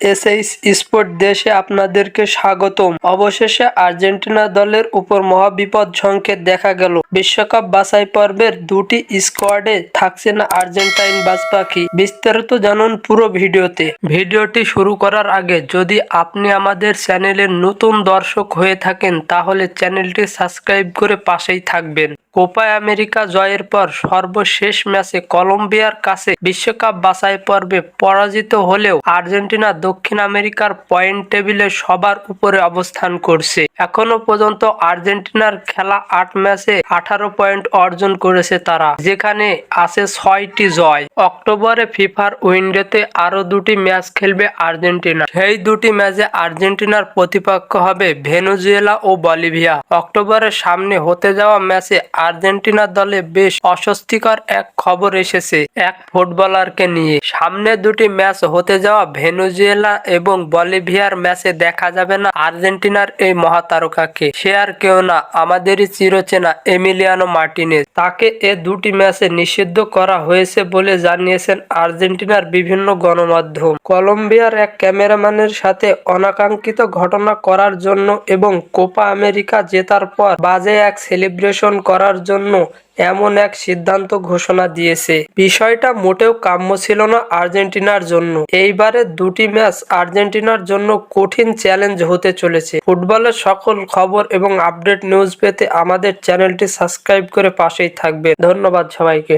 SH sport দেশে আপনাদেরকে স্বাগতম। অবশেষে আর্জেন্টিনা দলের উপর মহাবিপদ সংকেত দেখা গেল। বিশ্বকাপ বাছাই পর্বের দুটি স্কোয়াডে থাকছে না আর্জেন্টাইন বাজপাখি বিস্তারিত জানুন পুরো ভিডিওতে। ভিডিওটি শুরু করার আগে যদি আপনি আমাদের চ্যানেলের নতুন দর্শক হয়ে থাকেন, তাহলে চ্যানেলটি সাবস্ক্রাইব করে পাশেই থাকবেন। কোপা আমেরিকা জয়ের পর সর্বশেষ ম্যাচে কলম্বিয়ার কাছে বিশ্বকাপ বাছাই পর্বে পরাজিত হলেও আর্জেন্টিনা দক্ষিণ আমেরিকার পয়েন্ট টেবিলে সবার উপরে অবস্থান করছে। এখনও পর্যন্ত আর্জেন্টিনার খেলা আট ম্যাচে আঠারো পয়েন্ট অর্জন করেছে তারা, যেখানে আছে ছয়টি জয়। অক্টোবরে ফিফার উইন্ডোতে আরও দুটি ম্যাচ খেলবে আর্জেন্টিনা। সেই দুটি ম্যাচে আর্জেন্টিনার প্রতিপক্ষ হবে ভেনুজুয়েলা ও বলিভিয়া। অক্টোবরের সামনে হতে যাওয়া ম্যাচে আর্জেন্টিনা দলে বেশ অস্বস্তিকর এক খবর এসেছে এক ফুটবলারকে নিয়ে। সামনে দুটি ম্যাচ হতে যাওয়া ভেনুজুয়েলা এবং বলিভিয়ার ম্যাচে দেখা যাবে না আর্জেন্টিনার এই মহাতারকাকে সে আর কেউ না, আমাদেরই চিরচেনা এমিলিয়ানো মার্টিনেজ। তাকে এ দুটি ম্যাচে নিষিদ্ধ করা হয়েছে বলে জানিয়েছেন আর্জেন্টিনার বিভিন্ন গণমাধ্যম। কলম্বিয়ার এক ক্যামেরাম্যানের সাথে অনাকাঙ্ক্ষিত ঘটনা করার জন্য এবং কোপা আমেরিকা জেতার পর বাজে এক সেলিব্রেশন করার জন্য এমন এক সিদ্ধান্ত ঘোষণা দিয়েছে। বিষয়টা মোটেও কাম্য ছিল না আর্জেন্টিনার জন্য। এইবারে দুটি ম্যাচ আর্জেন্টিনার জন্য কঠিন চ্যালেঞ্জ হতে চলেছে। ফুটবলের সকল খবর এবং আপডেট নিউজ পেতে আমাদের চ্যানেলটি সাবস্ক্রাইব করে পাশেই থাকবে ধন্যবাদ সবাইকে।